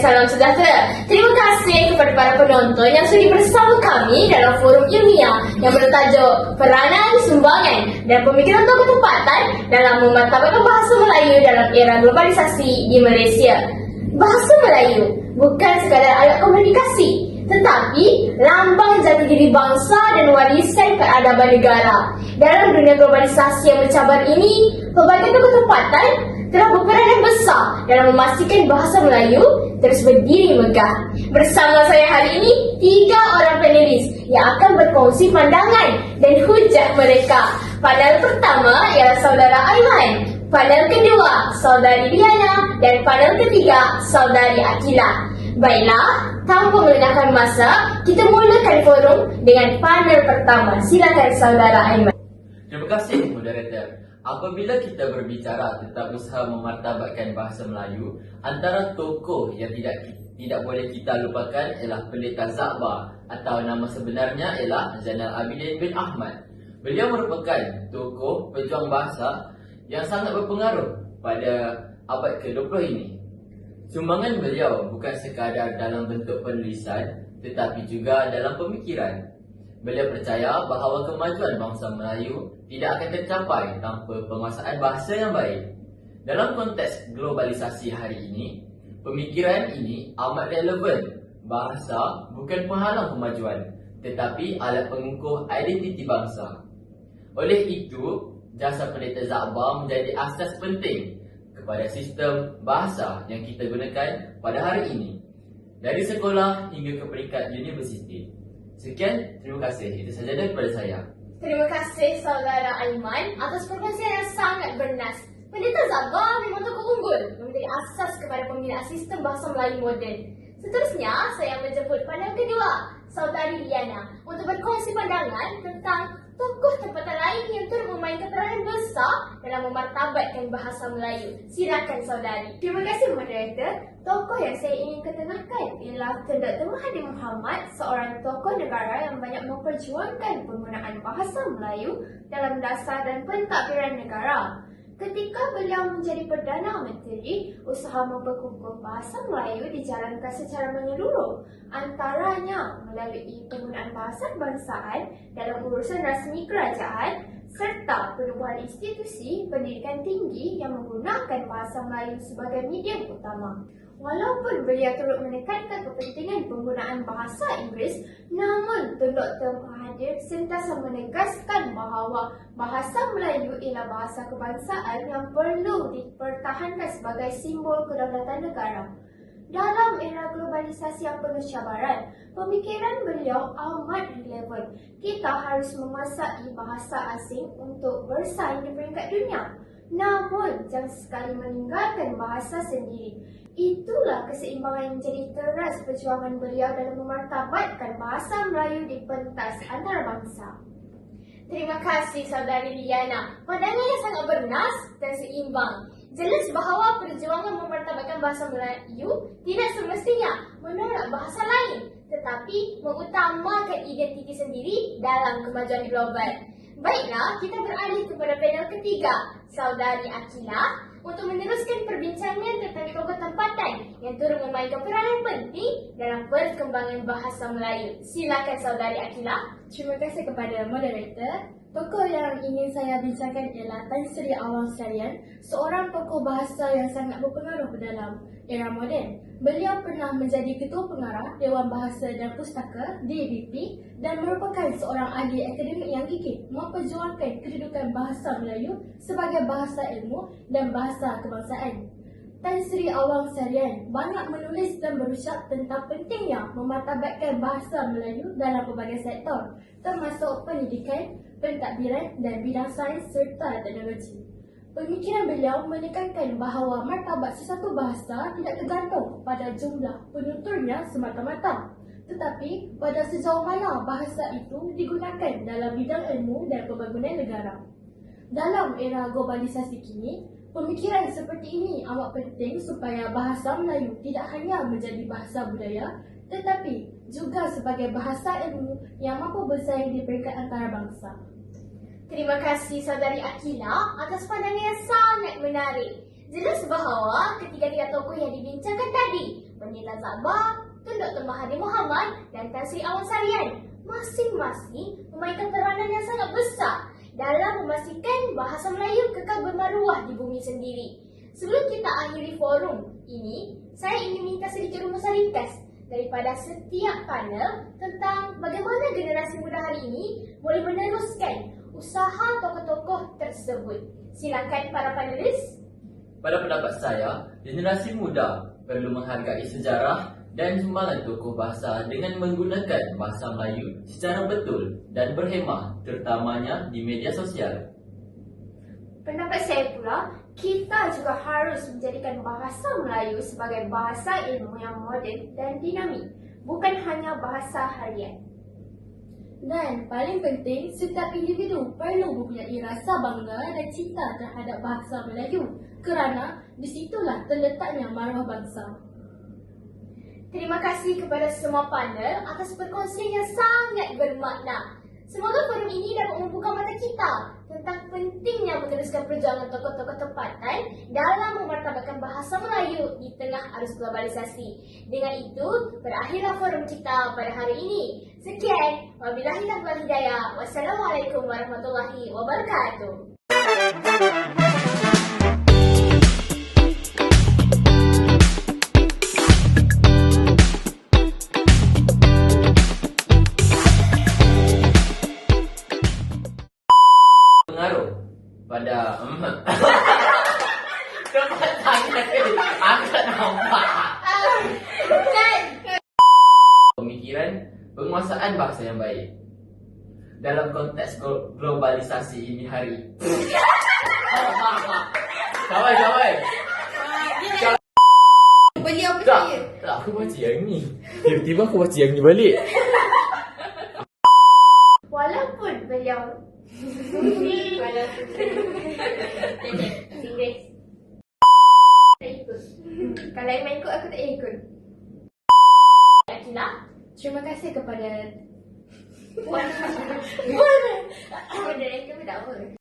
salam sejahtera. Terima kasih kepada para penonton yang sudi bersama kami dalam forum ilmiah yang bertajuk Peranan Sumbangan dan Pemikiran Tokoh Tempatan dalam memartabatkan bahasa Melayu dalam era globalisasi di Malaysia. Bahasa Melayu bukan sekadar alat komunikasi tetapi lambang jati diri bangsa dan warisan peradaban negara. Dalam dunia globalisasi yang mencabar ini, pelbagai tempatan telah berperan yang besar dalam memastikan bahasa Melayu terus berdiri megah. Bersama saya hari ini, tiga orang panelis yang akan berkongsi pandangan dan hujah mereka. Panel pertama ialah saudara Aiman, panel kedua saudari Diana dan panel ketiga saudari Akila. Baiklah, tanpa melengahkan masa, kita mulakan forum dengan panel pertama. Silakan saudara Aiman. Terima kasih moderator. Apabila kita berbicara tentang usaha memartabatkan bahasa Melayu, antara tokoh yang tidak tidak boleh kita lupakan ialah Pendeta Zakbar atau nama sebenarnya ialah Zainal Abidin bin Ahmad. Beliau merupakan tokoh pejuang bahasa yang sangat berpengaruh pada abad ke-20 ini. Sumbangan beliau bukan sekadar dalam bentuk penulisan tetapi juga dalam pemikiran. Beliau percaya bahawa kemajuan bangsa Melayu tidak akan tercapai tanpa penguasaan bahasa yang baik. Dalam konteks globalisasi hari ini, pemikiran ini amat relevan. Bahasa bukan penghalang kemajuan, tetapi alat pengukuh identiti bangsa. Oleh itu, jasa pendeta Zakbar menjadi asas penting kepada sistem bahasa yang kita gunakan pada hari ini. Dari sekolah hingga ke peringkat universiti. Sekian, terima kasih. Itu saja daripada saya. Terima kasih saudara Aiman atas perkongsian yang sangat bernas. Pendeta Zabar memang tokoh unggul menjadi asas kepada pembinaan sistem bahasa Melayu moden. Seterusnya, saya menjemput panel kedua, saudari Liana, untuk berkongsi pandangan tentang tokoh tempatan lain yang turut memainkan peranan besar dalam memartabatkan bahasa Melayu. Silakan saudari. Terima kasih moderator. Tokoh yang saya ingin ketengahkan ialah Tun Dr. Mahathir Mohamad, seorang tokoh negara yang banyak memperjuangkan penggunaan bahasa Melayu dalam dasar dan pentadbiran negara. Ketika beliau menjadi Perdana Menteri, usaha memperkukuh bahasa Melayu dijalankan secara menyeluruh, antaranya melalui penggunaan bahasa kebangsaan dalam urusan rasmi kerajaan serta penubuhan institusi pendidikan tinggi yang menggunakan bahasa Melayu sebagai medium utama. Walaupun beliau turut menekankan kepentingan penggunaan bahasa Inggeris, namun Tun Dr. Mahathir sentiasa menegaskan bahawa bahasa Melayu ialah bahasa kebangsaan yang perlu dipertahankan sebagai simbol kedaulatan negara. Dalam era globalisasi yang penuh cabaran, pemikiran beliau amat relevan. Kita harus menguasai bahasa asing untuk bersaing di peringkat dunia. Namun, jangan sekali meninggalkan bahasa sendiri. Itulah keseimbangan yang menjadi teras perjuangan beliau dalam memartabatkan bahasa Melayu di pentas antarabangsa. Terima kasih saudari Liana. Pandangan yang sangat bernas dan seimbang. Jelas bahawa perjuangan memartabatkan bahasa Melayu tidak semestinya menolak bahasa lain tetapi mengutamakan identiti sendiri dalam kemajuan global. Baiklah, kita beralih kepada panel ketiga, saudari Akila untuk meneruskan perbincangan tentang tokoh tempatan yang turut memainkan peranan penting dalam perkembangan bahasa Melayu. Silakan saudari Akila. Terima kasih kepada moderator. Tokoh yang ingin saya bincangkan ialah Tan Sri Awang Syarian, seorang tokoh bahasa yang sangat berpengaruh dalam era moden. Beliau pernah menjadi ketua pengarah Dewan Bahasa dan Pustaka DBP dan merupakan seorang ahli akademik yang gigih memperjuangkan kedudukan bahasa Melayu sebagai bahasa ilmu dan bahasa kebangsaan. Tan Sri Awang Syarian banyak menulis dan berucap tentang pentingnya memartabatkan bahasa Melayu dalam pelbagai sektor, termasuk pendidikan, pentadbiran dan bidang sains serta teknologi. Pemikiran beliau menekankan bahawa martabat sesuatu bahasa tidak tergantung pada jumlah penuturnya semata-mata, tetapi pada sejauh mana bahasa itu digunakan dalam bidang ilmu dan pembangunan negara. Dalam era globalisasi kini, pemikiran seperti ini amat penting supaya bahasa Melayu tidak hanya menjadi bahasa budaya, tetapi juga sebagai bahasa ilmu yang mampu bersaing di peringkat antarabangsa. Terima kasih saudari Akila atas pandangan yang sangat menarik. Jelas bahawa ketiga-tiga tokoh yang dibincangkan tadi Penila Zabah, Tun Dr. Mahathir Mohamad dan Tan Sri Awan Sarian masing-masing memainkan peranan yang sangat besar dalam memastikan bahasa Melayu kekal bermaruah di bumi sendiri. Sebelum kita akhiri forum ini, saya ingin minta sedikit rumusan ringkas daripada setiap panel tentang bagaimana generasi muda hari ini boleh meneruskan usaha tokoh-tokoh tersebut. Silakan para panelis. Pada pendapat saya, generasi muda perlu menghargai sejarah dan sumbangan tokoh bahasa dengan menggunakan bahasa Melayu secara betul dan berhemah terutamanya di media sosial. Pendapat saya pula, kita juga harus menjadikan bahasa Melayu sebagai bahasa ilmu yang moden dan dinamik, bukan hanya bahasa harian. Dan paling penting, setiap individu perlu mempunyai rasa bangga dan cinta terhadap bahasa Melayu kerana disitulah terletaknya maruah bangsa. Terima kasih kepada semua panel atas perkongsian yang sangat bermakna. Semoga forum ini dapat membuka mata kita tentang pentingnya meneruskan perjuangan tokoh-tokoh tempatan dalam memartabatkan bahasa Melayu di tengah arus globalisasi. Dengan itu, berakhirlah forum kita pada hari ini. Sekian, wabillahi taufiq hidayah. Wassalamualaikum warahmatullahi wabarakatuh. Pada Tempat tangan nampak Dan Pemikiran penguasaan bahasa yang baik. Dalam konteks glo- globalisasi ini hari. Kawai, kawai Beliau Tak, tak aku baca yang ni. Tiba-tiba aku baca yang ni balik. Walaupun beliau Walaupun Inggris tak ikut. Hmm, Kalau Iman ikut, aku tak ikut. Akila Terima kasih kepada Puan kepada Iman tak apa.